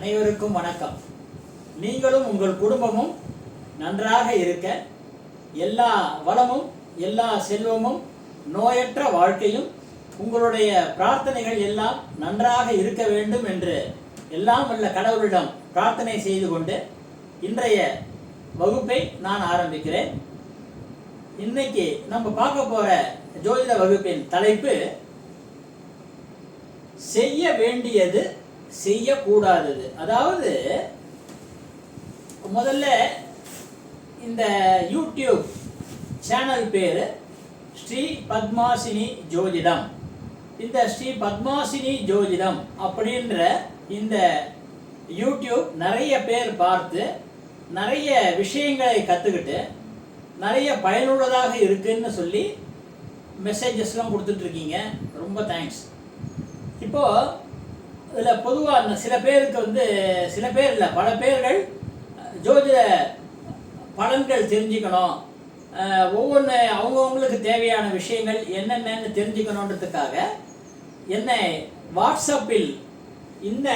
அனைவருக்கும் வணக்கம். நீங்களும் உங்கள் குடும்பமும் நன்றாக இருக்க எல்லா வளமும் எல்லா செல்வமும் நோயற்ற வாழ்க்கையும் உங்களுடைய பிரார்த்தனைகள் எல்லாம் நன்றாக இருக்க வேண்டும் என்று எல்லாம் வல்ல கடவுளிடம் பிரார்த்தனை செய்து கொண்டு இன்றைய வகுப்பை நான் ஆரம்பிக்கிறேன். இன்னைக்கு நம்ம பார்க்க போற ஜோதிட வகுப்பின் தலைப்பு செய்ய வேண்டியது செய்யக்கூடாதது. அதாவது முதல்ல இந்த யூடியூப் சேனல் பேர் ஸ்ரீ பத்மாசினி ஜோதிடம். இந்த ஸ்ரீ பத்மாசினி ஜோதிடம் அப்படின்ற இந்த யூடியூப் நிறைய பேர் பார்த்து நிறைய விஷயங்களை கற்றுக்கிட்டு நிறைய பயனுள்ளதாக இருக்குன்னு சொல்லி மெசேஜஸ்லாம் கொடுத்துட்ருக்கீங்க ரொம்ப தேங்க்ஸ் இப்போது இதில் பொதுவாக சில பேருக்கு வந்து சில பேர் இல்லை பல பேர்கள் ஜோதிட பலன்கள் தெரிஞ்சுக்கணும். ஒவ்வொன்று அவங்கவுங்களுக்கு தேவையான விஷயங்கள் என்னென்னு தெரிஞ்சுக்கணுன்றதுக்காக என்னை வாட்ஸ்அப்பில் இந்த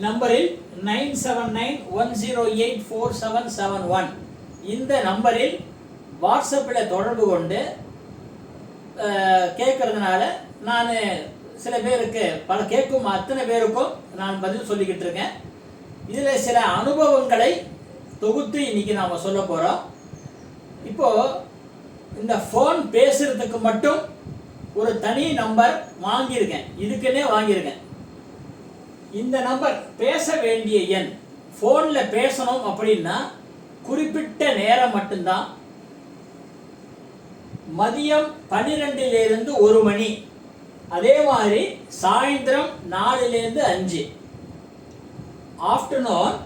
நம்பரில் nine seven nine one zero eight four seven seven one இந்த நம்பரில் வாட்ஸ்அப்பில் தொடர்பு கொண்டு கேட்குறதுனால நான் சில பேருக்கு பல கேட்கும் அத்தனை பேருக்கும் நான் பதில் சொல்லிக்கிட்டு இருக்கேன். இதில் சில அனுபவங்களை தொகுத்து இன்னைக்கு நாம் சொல்ல போகிறோம் இப்போ இந்த ஃபோன் பேசுறதுக்கு மட்டும் ஒரு தனி நம்பர் வாங்கியிருக்கேன். இதுக்குன்னே வாங்கியிருக்கேன். இந்த நம்பர் பேச வேண்டிய எண் ஃபோனில் பேசணும் அப்படின்னா குறிப்பிட்ட நேரம் மட்டும்தான். மதியம் பன்னிரெண்டிலிருந்து ஒரு மணி. அதே மாதிரி சாயந்தரம் நாலுலேருந்து அஞ்சு. Afternoon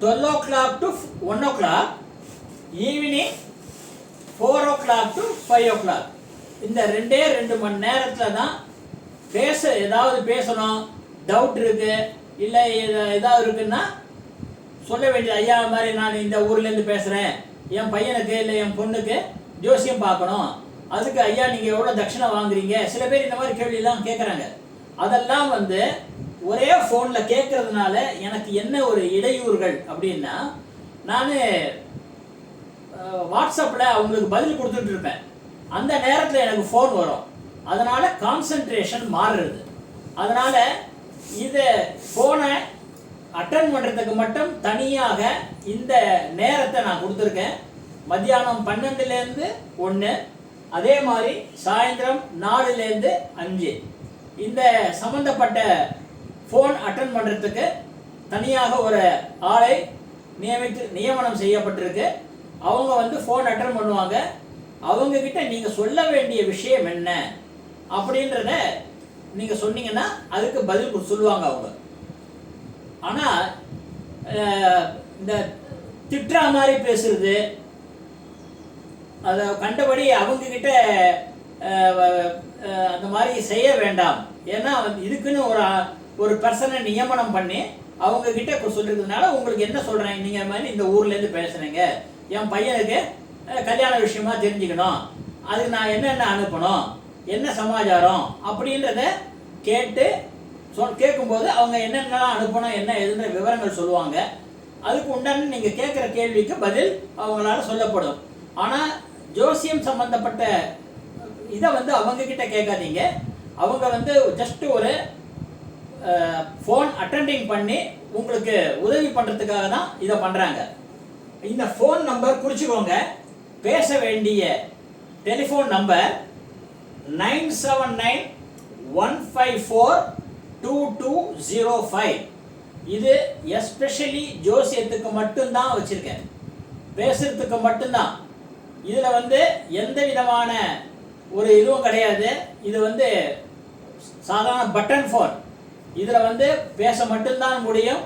twelve o'clock to one o'clock evening four o'clock to five o'clock இந்த ரெண்டே ரெண்டு மணி நேரத்தில் தான் பேச ஏதாவது பேசணும். டவுட் இருக்குது இல்லை ஏதாவது இருக்குன்னா சொல்ல வேண்டியது ஐயா மாதிரி நான் இந்த ஊர்லேருந்து பேசுகிறேன் என் பையனுக்கு இல்லை என் பொண்ணுக்கு ஜோசியம் பார்க்கணும். அதுக்கு ஐயா நீங்கள் எவ்வளோ தட்சிணை வாங்குறீங்க? சில பேர் இந்த மாதிரி கேள்வியெல்லாம் கேட்குறாங்க அதெல்லாம் வந்து ஒரே ஃபோனில் கேட்கறதுனால எனக்கு என்ன ஒரு இடையூறுகள் அப்படின்னா நான் வாட்ஸ்அப்பில் அவங்களுக்கு பதில் கொடுத்துட்டு இருப்பேன். அந்த நேரத்தில் எனக்கு ஃபோன் வரும். அதனால் கான்சன்ட்ரேஷன் மாறுறது. அதனால் இதை ஃபோனை அட்டன் பண்ணுறதுக்கு மட்டும் தனியாக இந்த நேரத்தை நான் கொடுத்துருக்கேன். மத்தியானம் பன்னெண்டுலேருந்து ஒன்று அதே மாதிரி சாயந்தரம் நாலுலேருந்து அஞ்சு. இந்த சம்மந்தப்பட்ட ஃபோன் அட்டன் பண்ணுறதுக்கு தனியாக ஒரு ஆளை நியமித்து நியமனம் செய்யப்பட்டிருக்கு. அவங்க வந்து ஃபோன் அட்டன் பண்ணுவாங்க. அவங்கக்கிட்ட நீங்கள் சொல்ல வேண்டிய விஷயம் என்ன அப்படின்றத நீங்கள் சொன்னீங்கன்னா அதுக்கு பதில் சொல்லுவாங்க அவங்க. ஆனால் இந்த திட்டுற மாதிரி பேசுறது அதை கண்டபடி அவங்க கிட்ட அந்த மாதிரி செய்ய வேண்டாம். ஏன்னா இதுக்குன்னு ஒரு ஒரு பர்சனை நியமனம் பண்ணி அவங்க கிட்ட சொல்லிருக்கிறதுனால உங்களுக்கு என்ன சொல்றேன்? நீங்க மாதிரி இந்த ஊர்ல இருந்து பேசுறீங்க. என் பையனுக்கு கல்யாண விஷயமா தெரிஞ்சுக்கணும். அதுக்கு நான் என்னென்ன அனுப்பணும்? என்ன சமாச்சாரம்? அப்படின்றத கேட்டு சொல் கேட்கும்போது அவங்க என்னென்னலாம் அனுப்பணும் என்ன எதுன்ற விவரங்கள் சொல்லுவாங்க. அதுக்கு உண்டான நீங்கள் கேட்குற கேள்விக்கு பதில் அவங்களால சொல்லப்படும். ஆனால் ஜோசியம் சம்பந்தப்பட்ட இதை வந்து அவங்க கிட்ட கேட்காதீங்க. அவங்க வந்து ஜஸ்ட் ஒரு ஃபோன் அட்டெண்டிங் பண்ணி உங்களுக்கு உதவி பண்ணுறதுக்காக தான் இதை பண்ணுறாங்க இந்த ஃபோன் நம்பர் குறிச்சிக்கோங்க. பேச வேண்டிய telephone number nine seven nine one five four two two zero five. இது எஸ்பெஷலி ஜோசியத்துக்கு மட்டும்தான் வச்சுருக்கேன். பேசுறதுக்கு மட்டும்தான். இதில் வந்து எந்த விதமான ஒரு இதுவும் கிடையாது. இது வந்து சாதாரண பட்டன் ஃபோன் இதில் வந்து பேச மட்டும்தான் முடியும்.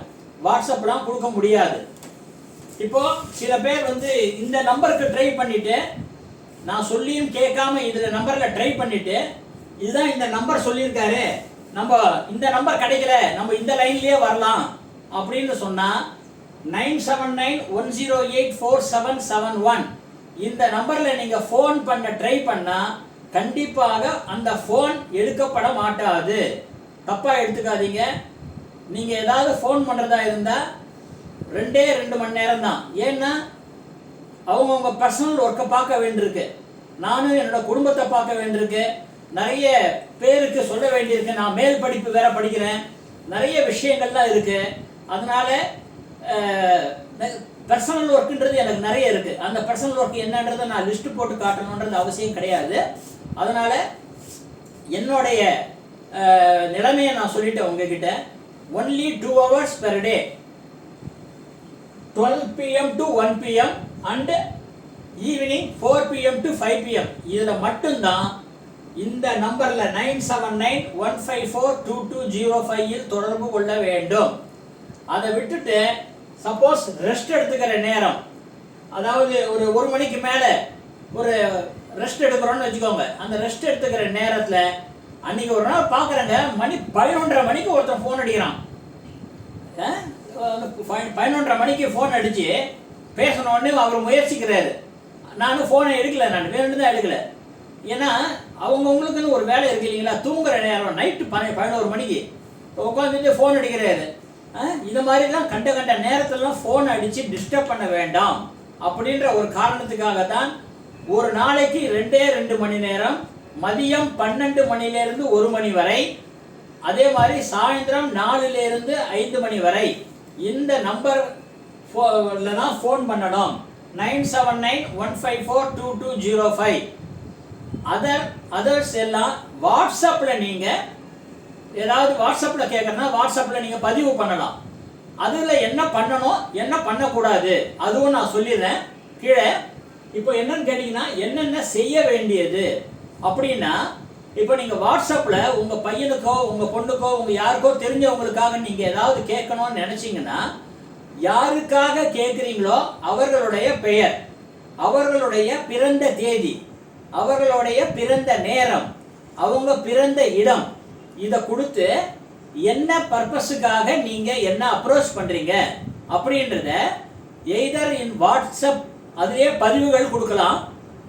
வாட்ஸ்அப்லாம் கொடுக்க முடியாது. இப்போ சில பேர் வந்து இந்த நம்பருக்கு ட்ரை பண்ணிட்டு நான் சொல்லியும் கேட்காம இதில் நம்பரில் ட்ரை பண்ணிட்டு இதுதான் இந்த நம்பர் சொல்லியிருக்காரு. நம்ம இந்த நம்பர் கிடைக்கல நம்ம இந்த லைன்லேயே வரலாம் அப்படின்னு சொன்னால் nine seven nine one zero eight four seven seven one இந்த நம்பரில் நீங்கள் ஃபோன் பண்ண ட்ரை பண்ணால் கண்டிப்பாக அந்த ஃபோன் எடுக்கப்பட மாட்டாது. தப்பாக எடுத்துக்காதீங்க. நீங்கள் ஏதாவது ஃபோன் பண்ணுறதா இருந்தால் ரெண்டே ரெண்டு மணி நேரம் தான் ஏன்னா அவங்கவுங்க பர்சனல் ஒர்க்கை பார்க்க வேண்டியிருக்கு. நானும் என்னோட குடும்பத்தை பார்க்க வேண்டியிருக்கு. நிறைய பேருக்கு சொல்ல வேண்டியிருக்கு. நான் மேல் படிப்பு வேற படிக்கிறேன். நிறைய விஷயங்கள்லாம் இருக்கு. அதனால பர்சனல் ஒர்க்குன்றது எனக்கு நிறைய இருக்குது அந்த பர்சனல் ஒர்க் என்னன்றதை நான் லிஸ்ட் போட்டு காட்டணுன்றது அவசியம் கிடையாது. அதனால் என்னுடைய நிலைமையை நான் சொல்லிட்டேன் உங்ககிட்ட. Only two hours per day twelve PM to one PM and evening four PM to five PM இதில் மட்டும்தான் இந்த நம்பரில் nine seven nine one five four two two zero ஃபைவில் தொடர்பு கொள்ள வேண்டும். அதை விட்டுட்டு சப்போஸ் ரெஸ்ட் எடுத்துக்கிற நேரம். அதாவது ஒரு ஒரு மணிக்கு மேலே ஒரு ரெஸ்ட் எடுக்கிறோன்னு வச்சுக்கோங்க. அந்த ரெஸ்ட் எடுத்துக்கிற நேரத்தில் அன்னைக்கு ஒரு நாள் பார்க்குறேங்க மணி பதினொன்றரை மணிக்கு ஒருத்தன் ஃபோன் அடிக்கிறான். ப- பதினொன்றரை மணிக்கு ஃபோன் அடித்து பேசணுன்னு அவர் முயற்சிக்கிறாரு. நானும் ஃபோனை எடுக்கல நான் வேணும்னு தான் எடுக்கல. ஏன்னா அவங்கவுங்களுக்குன்னு ஒரு வேலை இருக்கு இல்லைங்களா? தூங்குற நேரம் நைட்டு பன பதினோரு மணிக்கு. உட்காந்துட்டு ஃபோன் அடிக்கிறாரு. இந்த இது மாதிரிலாம் கண்ட கண்ட நேரத்துலலாம் ஃபோன் அடித்து டிஸ்டர்ப் பண்ண வேண்டாம். அப்படின்ற ஒரு காரணத்துக்காக தான் ஒரு நாளைக்கு ரெண்டே ரெண்டு மணி நேரம் மதியம் பன்னெண்டு மணிலேருந்து ஒரு மணி வரை அதே மாதிரி சாயந்தரம் நாலுலேருந்து ஐந்து மணி வரை இந்த நம்பர் தான் ஃபோன் பண்ணணும். Nine seven nine one five four two two zero five. Other others எல்லாம் வாட்ஸ்அப்பில் நீங்கள் ஏதாவது வாட்ஸ்அப்பில் கேட்குறனா வாட்ஸ்அப்பில் நீங்கள் பதிவு பண்ணலாம். அதில் என்ன பண்ணணும் என்ன பண்ணக்கூடாது அதுவும் நான் சொல்லிடுறேன். கீழே இப்போ என்னன்னு கேட்டிங்கன்னா என்னென்ன செய்ய வேண்டியது? அப்படின்னா இப்போ நீங்கள் வாட்ஸ்அப்பில் உங்கள் பையனுக்கோ உங்கள் பொண்ணுக்கோ உங்கள் யாருக்கோ தெரிஞ்சவங்களுக்காக நீங்கள் ஏதாவது கேட்கணும்னு நினச்சிங்கன்னா யாருக்காக கேட்குறீங்களோ அவர்களுடைய பெயர் அவர்களுடைய பிறந்த தேதி அவர்களுடைய பிறந்த நேரம் அவங்க பிறந்த இடம் இதை கொடுத்து என்ன பர்பஸுக்காக நீங்கள் என்ன அப்ரோச் பண்ணுறீங்க அப்படின்றத எய்தர் இன் வாட்ஸ்அப் அதிலே பதிவுகள் கொடுக்கலாம்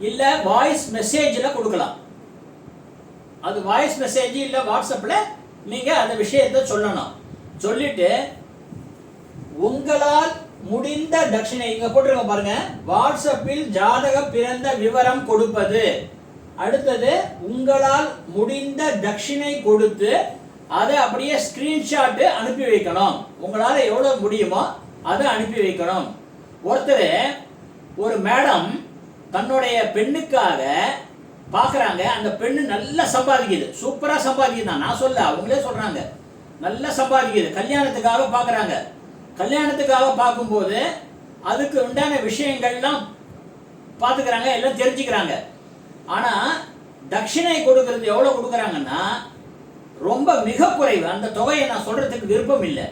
இல்லை வாய்ஸ் மெசேஜில் கொடுக்கலாம். அது வாய்ஸ் மெசேஜ் இல்லை வாட்ஸ்அப்பில் நீங்கள் அந்த விஷயத்தை சொல்லணும். சொல்லிட்டு உங்களால் முடிந்த தட்சிணை இங்கே போட்டிருக்க பாருங்க. வாட்ஸ்அப்பில் ஜாதக பிறந்த விவரம் கொடுப்பது. அடுத்தது உங்களால் முடிந்த தட்சிணை கொடுத்து அதை அப்படியே ஸ்கிரீன்ஷாட் அனுப்பி வைக்கணும். உங்களால் எவ்வளோ முடியுமோ அதை அனுப்பி வைக்கணும். ஒருத்தர் ஒரு மேடம் தன்னுடைய பெண்ணுக்காக பார்க்குறாங்க அந்த பெண்ணு நல்லா சம்பாதிக்குது. சூப்பராக சம்பாதிக்குது தான் நான் சொல்ல அவங்களே சொல்கிறாங்க நல்லா சம்பாதிக்குது. கல்யாணத்துக்காக பார்க்குறாங்க கல்யாணத்துக்காக பார்க்கும்போது அதுக்கு உண்டான விஷயங்கள்லாம் பார்த்துக்கிறாங்க எல்லாம் தெரிஞ்சுக்கிறாங்க. ஆனால் தட்சிணை கொடுக்கறது எவ்வளோ கொடுக்குறாங்கன்னா ரொம்ப மிக குறைவு. அந்த தொகையை நான் சொல்கிறதுக்கு விருப்பம் இல்லை.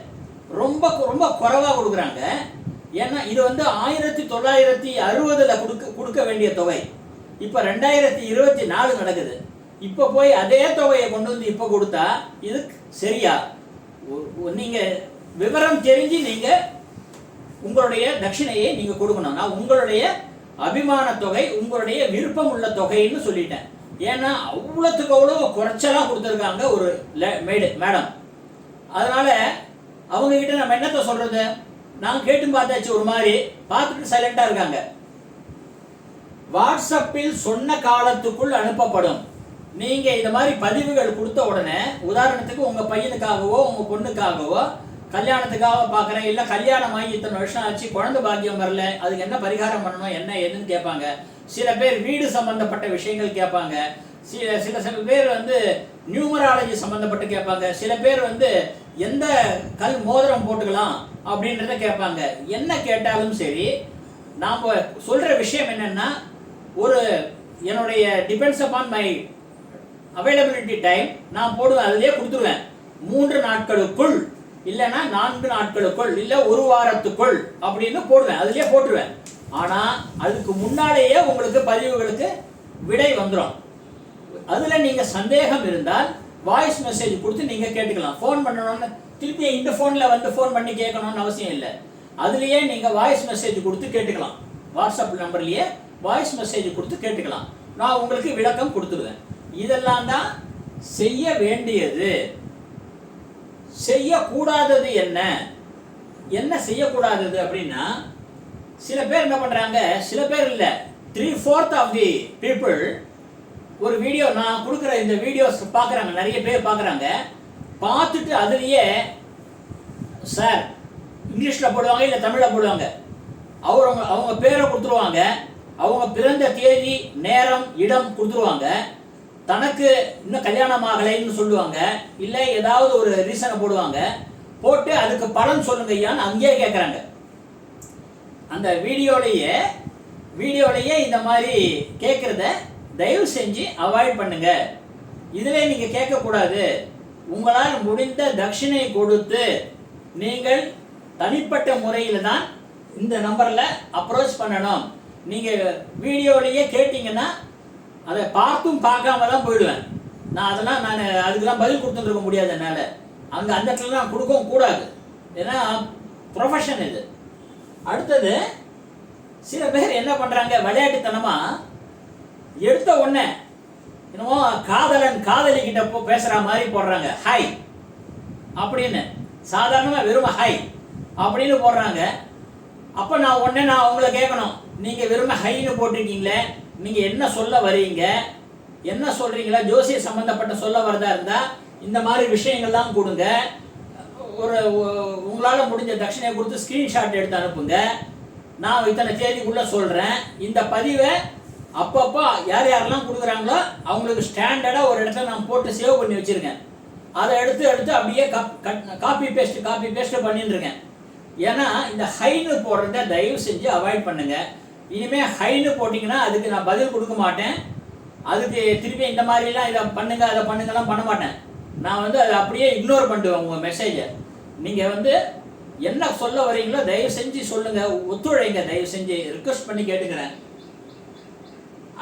ரொம்ப ரொம்ப குறைவாக கொடுக்குறாங்க. ஏன்னா இது வந்து ஆயிரத்தி தொள்ளாயிரத்தி அறுபதில் கொடுக்க கொடுக்க வேண்டிய தொகை. இப்போ ரெண்டாயிரத்தி இருபத்தி நாலு நடக்குது. இப்போ போய் அதே தொகையை கொண்டு வந்து இப்போ கொடுத்தா இது சரியா? நீங்கள் நீங்க விவரம் தெரிஞ்சு நீங்க உங்களுடைய தட்சிணையை நீங்க கொடுக்கணும். நான் உங்களுடைய அபிமான தொகை உங்களுடைய விருப்பம் உள்ள தொகைன்னு சொல்லிட்டேன். ஏன்னா அவ்வளோத்துக்கு அவ்வளோ குறைச்சலாக கொடுத்துருக்காங்க ஒரு மேடு மேடம். அதனால அவங்க கிட்ட நம்ம என்னத்த சொல்றது? நான் கேட்டு பார்த்தாச்சு ஒரு மாதிரி பார்த்துட்டு சைலண்டா இருக்காங்க. வாட்ஸ்அப்பில் சொன்ன காலத்துக்குள் அனுப்பப்படும். நீங்க இந்த மாதிரி பதிவுகள் கொடுத்த உடனே உதாரணத்துக்கு உங்க பையனுக்காகவோ உங்க பொண்ணுக்காகவோ கல்யாணத்துக்காக பார்க்குறேன். இல்லை கல்யாணம் ஆகி இத்தனை வருஷம் ஆச்சு குழந்தை பாக்கியம் வரல அதுக்கு என்ன பரிகாரம் பண்ணணும் என்ன ஏதுன்னு கேட்பாங்க. சில பேர் வீடு சம்பந்தப்பட்ட விஷயங்கள் கேட்பாங்க. சில சில சில பேர் வந்து நியூமராலஜி சம்மந்தப்பட்டு கேட்பாங்க. சில பேர் வந்து எந்த கல் மோதிரம் போட்டுக்கலாம் அப்படின்றத கேட்பாங்க. என்ன கேட்டாலும் சரி நாம் சொல்கிற விஷயம் என்னென்னா ஒரு என்னுடைய depends upon my availability time நான் போடுவேன் அதிலே கொடுத்துருவேன். மூன்று நாட்களுக்குள் இல்லைன்னா நான்கு நாட்களுக்குள் இல்லை ஒரு வாரத்துக்குள் அப்படின்னு போடுவேன். அதுலேயே போட்டுருவேன். ஆனால் அதுக்கு முன்னாலேயே உங்களுக்கு பதிவுகளுக்கு விடை வந்துடும் அதில் நீங்கள் சந்தேகம் இருந்தால் வாய்ஸ் மெசேஜ் கொடுத்து நீங்கள் கேட்டுக்கலாம். ஃபோன் பண்ணணும்னு திருப்பி இந்த ஃபோனில் வந்து ஃபோன் பண்ணி கேட்கணும்னு அவசியம் இல்லை. அதுலேயே நீங்கள் வாய்ஸ் மெசேஜ் கொடுத்து கேட்டுக்கலாம். வாட்ஸ்அப் நம்பர்லேயே வாய்ஸ் மெசேஜ் கொடுத்து கேட்டுக்கலாம். நான் உங்களுக்கு விளக்கம் கொடுத்துருவேன். இதெல்லாம் தான் செய்ய வேண்டியது. செய்யக்கூடாதது என்ன? என்ன செய்யக்கூடாதது அப்படின்னா சில பேர் என்ன பண்றாங்க சில பேர் இல்லை. Three fourth of the people ஒரு வீடியோ நான் கொடுக்குற இந்த வீடியோஸ் பார்க்குறாங்க நிறைய பேர் பார்க்குறாங்க. பார்த்துட்டு அதுலேயே சார் இங்கிலீஷில் போடுவாங்க இல்லை தமிழில் போடுவாங்க. அவர் அவங்க அவங்க பேரை கொடுத்துருவாங்க. அவங்க பிறந்த தேதி நேரம் இடம் கொடுத்துருவாங்க. தனக்கு இன்னும் கல்யாணம் ஆகலைன்னு சொல்லுவாங்க. இல்லை ஏதாவது ஒரு ரீசனை போடுவாங்க. போட்டு அதுக்கு பலன் சொல்லுங்க ஐயான்னு அங்கேயே கேட்குறாங்க அந்த வீடியோலையே வீடியோலையே இந்த மாதிரி கேட்குறத தயவு செஞ்சு அவாய்ட் பண்ணுங்க. இதில் நீங்கள் கேட்கக்கூடாது உங்களால் முடிந்த தட்சிணை கொடுத்து நீங்கள் தனிப்பட்ட முறையில் தான் இந்த நம்பரில் அப்ரோச் பண்ணணும். நீங்கள் வீடியோலையே கேட்டிங்கன்னா அதை பார்த்தும் பார்க்காம தான் போயிடுவேன். நான் அதெல்லாம் நான் அதுக்கெல்லாம் பதில் கொடுத்துருக்க முடியாது என்னால். அங்கே அந்த இடத்துல நான் கொடுக்கவும் கூடாது. ஏன்னா ப்ரொஃபஷன் இது. அடுத்தது சில பேர் என்ன பண்ணுறாங்க விளையாட்டுத்தனமாக எடுத்த உடனே என்னமோ காதலன் காதலிக்கிட்ட போ பேசுகிற மாதிரி போடுறாங்க. ஹாய் அப்படின்னு. சாதாரணமாக வெறும் ஹை அப்படின்னு போடுறாங்க. அப்போ நான் உடனே நான் அவங்கள கேட்கணும். நீங்கள் வெறும் ஹைன்னு போட்டிருக்கீங்களே நீங்கள் என்ன சொல்ல வரீங்க என்ன சொல்கிறீங்களா ஜோசிய சம்மந்தப்பட்ட சொல்ல வரதா இருந்தால் இந்த மாதிரி விஷயங்கள்லாம் கொடுங்க. ஒரு உங்களால் முடிஞ்ச தட்சிணையை கொடுத்து ஸ்க்ரீன்ஷாட் எடுத்து அனுப்புங்க. நான் இத்தனை தேதிக்குள்ளே சொல்கிறேன் இந்த பதிவை அப்பப்போ யார் யாரெல்லாம் கொடுக்குறாங்களோ அவங்களுக்கு ஸ்டாண்டர்டாக ஒரு இடத்துல நான் போட்டு சேவ் பண்ணி வச்சுருக்கேன். அதை எடுத்து எடுத்து அப்படியே காப்பி பேஸ்ட் காப்பி பேஸ்ட் பண்ணிட்டுருக்கேன். ஏன்னா இந்த ஹைன்னு போடுறத தயவு செஞ்சு அவாய்ட் பண்ணுங்கள் இனிமே ஹைன்னு போட்டிங்கன்னா அதுக்கு நான் பதில் கொடுக்க மாட்டேன். அதுக்கு திருப்பி இந்த மாதிரிலாம் இதை பண்ணுங்க அதை பண்ணுங்கலாம் பண்ண மாட்டேன். நான் வந்து அதை அப்படியே இக்னோர் பண்ணிடுவேன் உங்கள் மெசேஜை நீங்கள் வந்து என்ன சொல்ல வரீங்களோ தயவு செஞ்சு சொல்லுங்க ஒத்துழைங்க தயவு செஞ்சு ரிக்வஸ்ட் பண்ணி கேட்டுக்கிறேன்.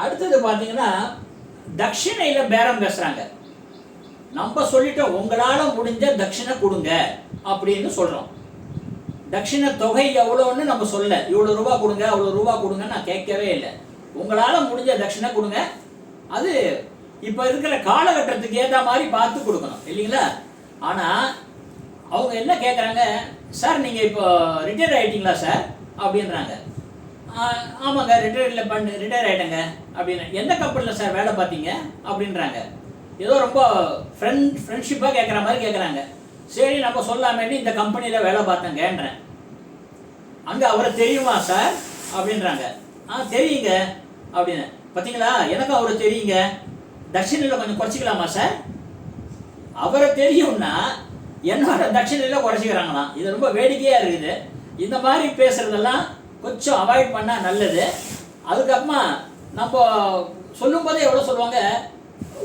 அடுத்தது பார்த்தீங்கன்னா தட்சிணையில் பேரம் பேசுகிறாங்க நம்ம சொல்லிட்டோம் உங்களால் முடிஞ்ச தட்சிணை கொடுங்க அப்படின்னு சொல்கிறோம் தட்சிண தொகை எவ்வளோன்னு நம்ம சொல்ல இவ்வளோ ரூபா கொடுங்க அவ்வளோ ரூபா கொடுங்க நான் கேட்கவே இல்லை. உங்களால் முடிஞ்ச தட்சிணை கொடுங்க. அது இப்போ இருக்கிற காலகட்டத்துக்கு ஏற்ற மாதிரி பார்த்து கொடுக்கணும். இல்லைங்களா? ஆனால் அவங்க என்ன கேட்குறாங்க சார் நீங்கள் இப்போ ரிட்டையர் ஆகிட்டீங்களா சார்? அப்படின்றாங்க. ஆமாங்க ரிட்டையர்டில் பண்ணு ரிட்டையர் ஆகிட்டேங்க அப்படின்னு. எந்த கம்பெனியில் சார் வேலை பார்த்தீங்க? அப்படின்றாங்க. ஏதோ ரொம்ப ஃப்ரெண்ட் ஃப்ரெண்ட்ஷிப்பாக கேட்குற மாதிரி கேட்குறாங்க சரி நம்ம சொல்லாமேன்னு இந்த கம்பெனியில் வேலை பார்த்தேங்கன்றேன். அங்கே அவரை தெரியுமா சார்? அப்படின்றாங்க. ஆ தெரியுங்க அப்படின்னு. பார்த்தீங்களா எனக்கு அவரை தெரியுங்க. தட்சிணையில் கொஞ்சம் குறைச்சிக்கலாமா சார்? அவரை தெரியும்னா என்னோட தட்சிணையில் குறைச்சிக்கிறாங்களாம். இது ரொம்ப வேடிக்கையாக இருக்குது. இந்த மாதிரி பேசுகிறதெல்லாம் கொஞ்சம் அவாய்ட் பண்ணால் நல்லது. அதுக்கப்புறமா நம்ம சொல்லும்போதே எவ்வளோ சொல்லுவாங்க?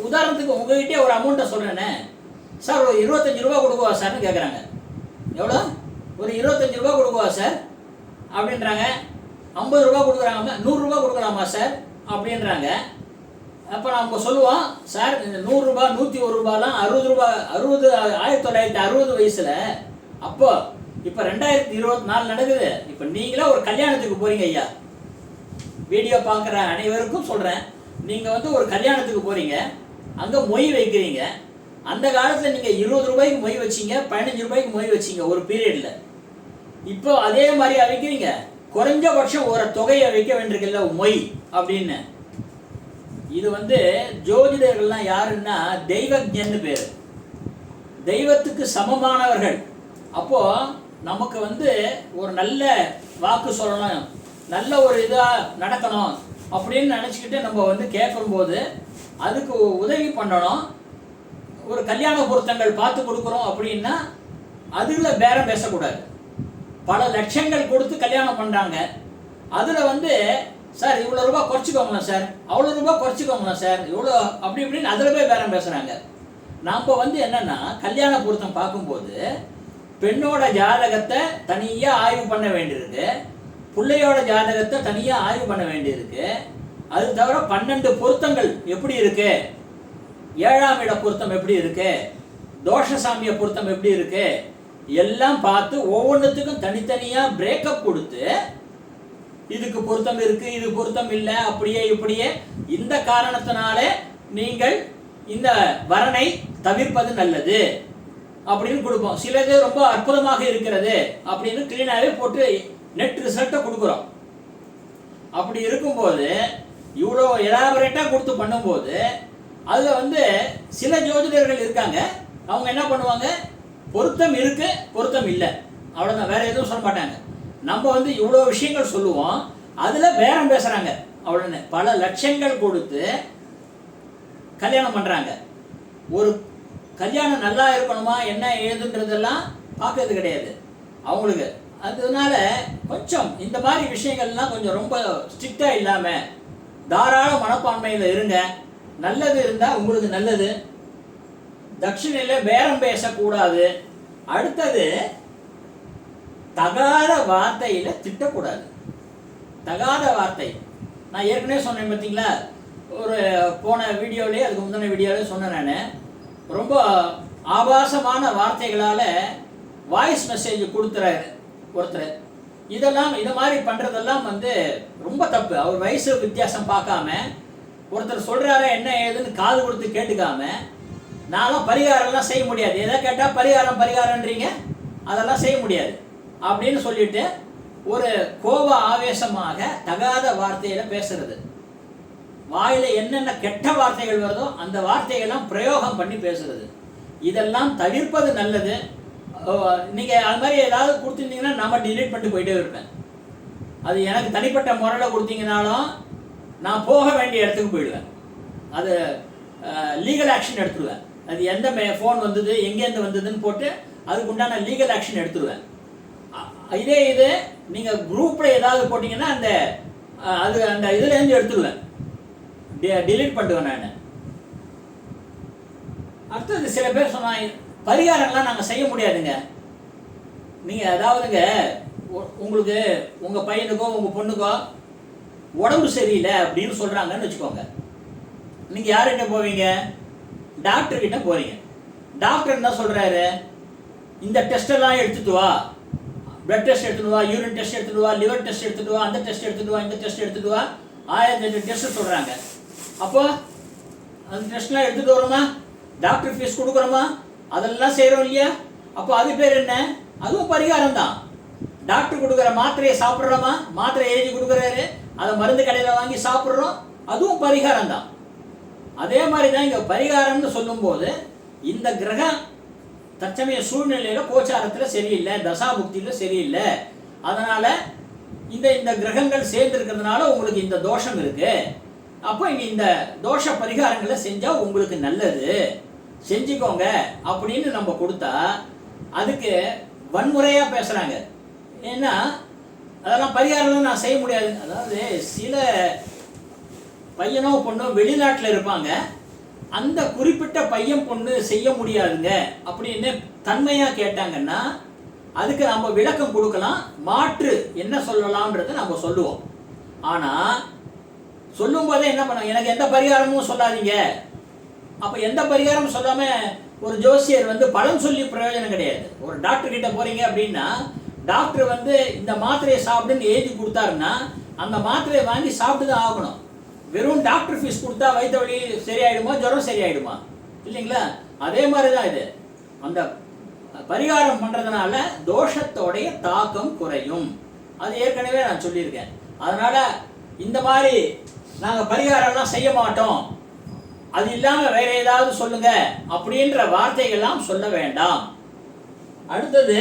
உதாரணத்துக்கு உங்ககிட்டே ஒரு அமௌண்ட்டை சொல்கிறேன்னு சார் ஒரு இருபத்தஞ்சி ரூபா கொடுக்குவா சார்னு கேட்குறாங்க எவ்வளோ? ஒரு இருபத்தஞ்சி ரூபா கொடுக்குவா சார்? அப்படின்றாங்க. ஐம்பது ரூபா கொடுக்குறாங்க. நூறுரூவா கொடுக்குறாமா சார்? அப்படின்றாங்க. அப்போ நம்ம சொல்லுவோம் சார் இந்த நூறுரூபா நூற்றி ஒரு ரூபாலாம் அறுபது ரூபா அறுபது ஆயிரத்தி தொள்ளாயிரத்தி அறுபது வயசில் அப்போ இப்போ ரெண்டாயிரத்தி இருபத்தி நாலு நடக்குது. இப்போ நீங்களே ஒரு கல்யாணத்துக்கு போகிறீங்க ஐயா. வீடியோ பார்க்குற அனைவருக்கும் சொல்கிறேன் நீங்கள் வந்து ஒரு கல்யாணத்துக்கு போகிறீங்க அங்கே மொய் வைக்கிறீங்க. அந்த காலத்தில் நீங்கள் இருபது ரூபாய்க்கு மொய் வச்சீங்க பதினஞ்சு ரூபாய்க்கு மொய் வச்சீங்க ஒரு பீரியடில் இப்போ அதே மாதிரி அழைக்கிறீங்க குறைஞ்சபட்சம் ஒரு தொகையை வைக்க வேண்டியிருக்குல்ல மொய் அப்படின்னு. இது வந்து ஜோதிடர்கள்லாம் யாருன்னா தெய்வஜன்னு பேர். தெய்வத்துக்கு சமமானவர்கள். அப்போது நமக்கு வந்து ஒரு நல்ல வாக்கு சொல்லணும் நல்ல ஒரு இதாக நடக்கணும் அப்படின்னு நினச்சிக்கிட்டு நம்ம வந்து கேட்கும்போது அதுக்கு உதவி பண்ணணும். ஒரு கல்யாண பொருத்தங்கள் பார்த்து கொடுக்குறோம் அப்படின்னா அதில் பேரம் பேசக்கூடாது. பல லட்சங்கள் கொடுத்து கல்யாணம் பண்ணுறாங்க அதில் வந்து சார் இவ்வளோ ரூபா குறைச்சிக்கோங்களேன் சார். அவ்வளோ ரூபா குறைச்சிக்கோங்களேன் சார். இவ்வளோ அப்படி இப்படின்னு அதில் போய் பேரம் பேசுகிறாங்க நாம் வந்து என்னென்னா கல்யாண பொருத்தம் பார்க்கும்போது பெண்ணோட ஜாதகத்தை தனியாக ஆய்வு பண்ண வேண்டியிருக்கு. பிள்ளையோட ஜாதகத்தை தனியாக ஆய்வு பண்ண வேண்டியிருக்கு. அது தவிர பன்னெண்டு பொருத்தங்கள் எப்படி இருக்குது ஏழாம் இட பொருத்தம் எப்படி இருக்கு? தோஷசாமிய பொருத்தம் எப்படி இருக்கு? எல்லாம் பார்த்து ஒவ்வொன்றுத்துக்கும் தனித்தனியாக பிரேக்கப் கொடுத்து இதுக்கு பொருத்தம் இருக்கு இது பொருத்தம் இல்லை அப்படியே இப்படியே இந்த காரணத்தினாலே நீங்கள் இந்த வரனை தவிர்ப்பது நல்லது அப்படின்னு கொடுப்போம். சிலது ரொம்ப அற்புதமாக இருக்கிறது அப்படின்னு கிளீனாகவே போட்டு நெட் ரிசல்ட்டை கொடுக்குறோம். அப்படி இருக்கும்போது இவ்வளோ எலாபரேட்டாக கொடுத்து பண்ணும்போது அதில் வந்து சில ஜோதிடர்கள் இருக்காங்க. அவங்க என்ன பண்ணுவாங்க? பொருத்தம் இருக்கு பொருத்தம் இல்லை. அவ்வளோதான் வேற எதுவும் சொல்ல மாட்டாங்க. நம்ம வந்து இவ்வளோ விஷயங்கள் சொல்லுவோம். அதில் பேரம் பேசுகிறாங்க அவ்வளோன்னு பல லட்சங்கள் கொடுத்து கல்யாணம் பண்ணுறாங்க ஒரு கல்யாணம் நல்லா இருக்கணுமா? என்ன ஏதுன்றதெல்லாம் பார்க்கறது கிடையாது. அவங்களுக்கு. அதனால கொஞ்சம் இந்த மாதிரி விஷயங்கள்லாம் கொஞ்சம் ரொம்ப ஸ்ட்ரிக்டாக இல்லாமல் தாராள மனப்பான்மையில் இருங்க. நல்லது இருந்தால் உங்களுக்கு நல்லது. தட்சிணையில் பேரம் பேசக்கூடாது. அடுத்தது தகாத வார்த்தையில் திட்டக்கூடாது. தகாத வார்த்தை. நான் ஏற்கனவே சொன்னேன் பார்த்தீங்களா ஒரு போன வீடியோலேயே அதுக்கு முந்தின வீடியோலேயே சொன்னேன் நான். ரொம்ப ஆபாசமான வார்த்தைகளால் வாய்ஸ் மெசேஜ் கொடுத்துறாரு ஒருத்தர். இதெல்லாம் இது மாதிரி பண்ணுறதெல்லாம் வந்து ரொம்ப தப்பு. அவர் வயசு வித்தியாசம் பார்க்காம ஒருத்தர் சொல்கிறாரு என்ன ஏதுன்னு காது கொடுத்து கேட்டுக்காம நான்லாம் பரிகாரம்லாம் செய்ய முடியாது. எதை கேட்டால் பரிகாரம் பரிகாரம்ன்றீங்க? அதெல்லாம் செய்ய முடியாது. அப்படின்னு சொல்லிட்டு ஒரு கோப ஆவேசமாக தகாத வார்த்தையில பேசுறது. வாயில என்னென்ன கெட்ட வார்த்தைகள் வருதோ அந்த வார்த்தைகள்லாம் பிரயோகம் பண்ணி பேசுறது. இதெல்லாம் தவிர்ப்பது நல்லது. நீங்கள் நீங்க அது மாதிரி ஏதாவது கொடுத்துருந்தீங்கன்னா நம்ம டிலீட் பண்ணிட்டு போயிட்டே இருப்பேன். அது எனக்கு தனிப்பட்ட முறையில் கொடுத்தீங்கனாலும் நான் போக வேண்டிய இடத்துக்கு போயிடுவேன். அது லீகல் ஆக்ஷன் எடுத்துருவேன். அது எந்த ஃபோன் வந்தது எங்கேருந்து வந்ததுன்னு போட்டு அதுக்கு உண்டான லீகல் ஆக்ஷன் எடுத்துருவேன் இதே இது நீங்கள் குரூப்பில் ஏதாவது போட்டிங்கன்னா அந்த அது அந்த இதுலேருந்து எடுத்துருவேன். டிலீட் பண்ணிடுவேன் நான். அடுத்தது சில பேர் சொன்னால் பரிகாரம்லாம் நாங்கள் செய்ய முடியாதுங்க. நீங்கள் அதாவதுங்க உ- உங்களுக்கு உங்கள் பையனுக்கோ உங்கள் பொண்ணுக்கோ உடம்பு சரியில்லை அப்படின்னு சொல்கிறாங்கன்னு வச்சுக்கோங்க. நீங்கள் யார்கிட்ட போவீங்க? டாக்டர்கிட்ட போகிறீங்க டாக்டர் என்ன சொல்கிறாரு இந்த டெஸ்ட்டெல்லாம் எடுத்துட்டு வா. பிளட் டெஸ்ட் எடுத்துட்டு வா யூரின் டெஸ்ட் எடுத்துட்டு வா லிவர் டெஸ்ட் எடுத்துட்டு வா அந்த டெஸ்ட் எடுத்துட்டு வா இந்த டெஸ்ட் எடுத்துட்டு வா ஆயிரத்தி எட்டு டெஸ்ட் சொல்கிறாங்க அப்போ அந்த டெஸ்ட்லாம் எடுத்துட்டு வரோமா? டாக்டர் ஃபீஸ் கொடுக்குறோமா அதெல்லாம் செய்கிறோம் இல்லையா? அப்போ அது பேர் என்ன? அதுவும் பரிகாரம் தான் டாக்டர் கொடுக்குற மாத்திரையை சாப்பிட்றோமா? மாத்திரை எழுதி கொடுக்குறாரு. அதை மருந்து கடையில் வாங்கி சாப்பிட்றோம். அதுவும் பரிகாரம் தான். அதே மாதிரி தான் இங்கே பரிகாரம்னு சொல்லும்போது இந்த கிரகம் தற்சமய சூழ்நிலையில் கோச்சாரத்தில் சரியில்லை தசாபுக்தியில் சரியில்லை. அதனால் இந்த இந்த கிரகங்கள் சேர்ந்து இருக்கிறதுனால உங்களுக்கு இந்த தோஷம் இருக்குது அப்போ இங்கே இந்த தோஷ பரிகாரங்களை செஞ்சால் உங்களுக்கு நல்லது. செஞ்சுக்கோங்க அப்படின்னு நம்ம கொடுத்தா அதுக்கு வன்முறையாக பேசுகிறாங்க ஏன்னா அதெல்லாம் பரிகாரம்லாம் நான் செய்ய முடியாது. அதாவது சில பையனோ பொண்ணோ வெளிநாட்டில் இருப்பாங்க. அந்த குறிப்பிட்ட பையன் பொண்ணு செய்ய முடியாதுங்க அப்படின்னு தன்மையாக கேட்டாங்கன்னா அதுக்கு நம்ம விளக்கம் கொடுக்கலாம். மாற்று என்ன சொல்லலாம்ன்றதை நம்ம சொல்லுவோம். ஆனால் சொல்லும்போதே என்ன பண்ண எனக்கு எந்த பரிகாரமும் சொல்லாதீங்க. அப்போ எந்த பரிகாரமும் சொல்லாமல் ஒரு ஜோசியர் வந்து பலன் சொல்லி பிரயோஜனம் கிடையாது. ஒரு டாக்டர் கிட்ட போறீங்க அப்படின்னா டாக்டர் வந்து இந்த மாத்திரையை சாப்பிடுன்னு எழுதி கொடுத்தாருன்னா அந்த மாத்திரையை வாங்கி சாப்பிட்டு தான் ஆகணும். வெறும் டாக்டர் ஃபீஸ் கொடுத்தா வயிற்று வலி சரியாயிடுமா ஜுரம் சரியாயிடுமா? இல்லைங்களா? அதே மாதிரி தான் இது. அந்த பரிகாரம் பண்ணுறதுனால தோஷத்தோடைய தாக்கம் குறையும். அது ஏற்கனவே நான் சொல்லியிருக்கேன். அதனால் இந்த மாதிரி நாங்கள் பரிகாரம்லாம் செய்ய மாட்டோம். அது இல்லாமல் வேற ஏதாவது சொல்லுங்க அப்படின்ற வார்த்தைகள்லாம் சொல்ல வேண்டாம். அடுத்தது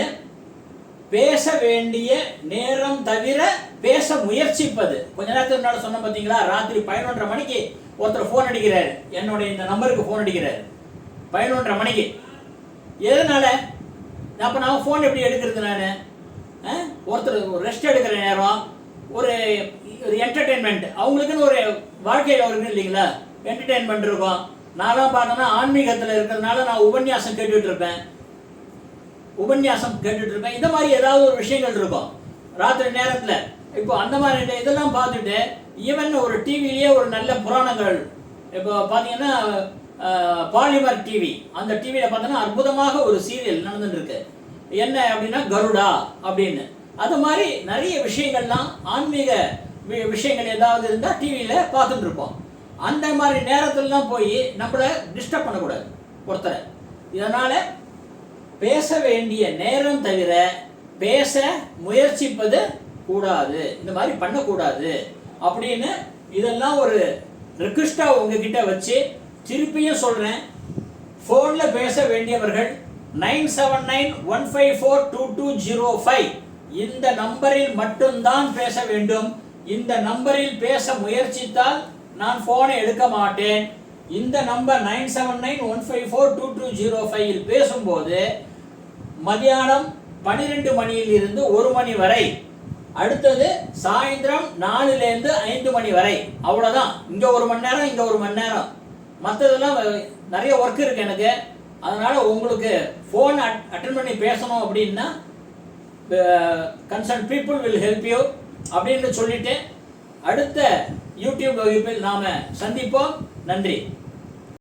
பேச வேண்டிய நேரம் தவிர பேச முயற்சிப்பது. கொஞ்ச நேரத்துக்கு முன்னாடி சொன்ன பார்த்தீங்களா ராத்திரி பதினொன்றரை மணிக்கு ஒருத்தர் ஃபோன் அடிக்கிறார். என்னுடைய இந்த நம்பருக்கு ஃபோன் அடிக்கிறார். பதினொன்றரை மணிக்கு. எதனால? அப்போ நான் ஃபோன் எப்படி எடுக்கிறது நான்? ஒருத்தர் ரெஸ்ட் எடுக்கிற நேரம் ஒரு ஒரு என்டர்டெயின்மெண்ட் அவங்களுக்குன்னு ஒரு வாழ்க்கையில் ஒரு இல்லைங்களா? என்டர்டெயின்மெண்ட் இருக்கும். நான்லாம் பார்த்தோன்னா ஆன்மீகத்தில் இருக்கிறதுனால நான் உபன்யாசம் கேட்டுட்டு இருப்பேன். உபன்யாசம் கேட்டுட்டு இருப்பேன் இந்த மாதிரி ஏதாவது ஒரு விஷயங்கள் இருக்கும். ராத்திரி நேரத்தில். இப்போ அந்த மாதிரி இதெல்லாம் பார்த்துட்டு ஈவன் ஒரு டிவிலேயே ஒரு நல்ல புராணங்கள். இப்போ பார்த்தீங்கன்னா பாலிமர் டிவி அந்த டிவியில் பார்த்தோன்னா அற்புதமாக ஒரு சீரியல் நடந்துட்டுருக்கு. என்ன அப்படின்னா கருடா அப்படின்னு. அது மாதிரி நிறைய விஷயங்கள்லாம் ஆன்மீக வி- விஷயங்கள் ஏதாவது இருந்தால் டிவியில் பார்த்துட்டு இருப்போம் அந்த மாதிரி நேரத்துலலாம் போய் நம்மளை டிஸ்டர்ப் பண்ணக்கூடாது ஒருத்தரை. இதனால் பேச வேண்டிய நேரம் தவிர பேச முயற்சிப்பது கூடாது. இந்த மாதிரி பண்ணக்கூடாது. அப்படின்னு இதெல்லாம் ஒரு ரிக்வெஸ்டாக உங்ககிட்ட வச்சு திருப்பியும் சொல்கிறேன் ஃபோனில் பேச வேண்டியவர்கள் nine seven nine one five four two two zero five இந்த நம்பரில் மட்டும்தான் பேச வேண்டும். இந்த நம்பரில் பேச முயற்சித்தால் நான் ஃபோனை எடுக்க மாட்டேன். இந்த number nine seven nine one five four two two zero five பேசும்போது மதியானம் பனிரெண்டு மணியிலிருந்து ஒரு மணி வரை. அடுத்தது சாயந்தரம் நாலுலேருந்து ஐந்து மணி வரை. அவ்வளோதான் இங்கே ஒரு மணி நேரம் இங்கே ஒரு மணி நேரம். மற்றதெல்லாம் நிறைய ஒர்க் இருக்கு எனக்கு. அதனால் உங்களுக்கு ஃபோன் அட்டன் பண்ணி பேசணும் அப்படின்னா concern people will help you அப்படின்னு சொல்லிட்டு அடுத்த யூடியூப் வகுப்பில் நாம் சந்திப்போம். நன்றி.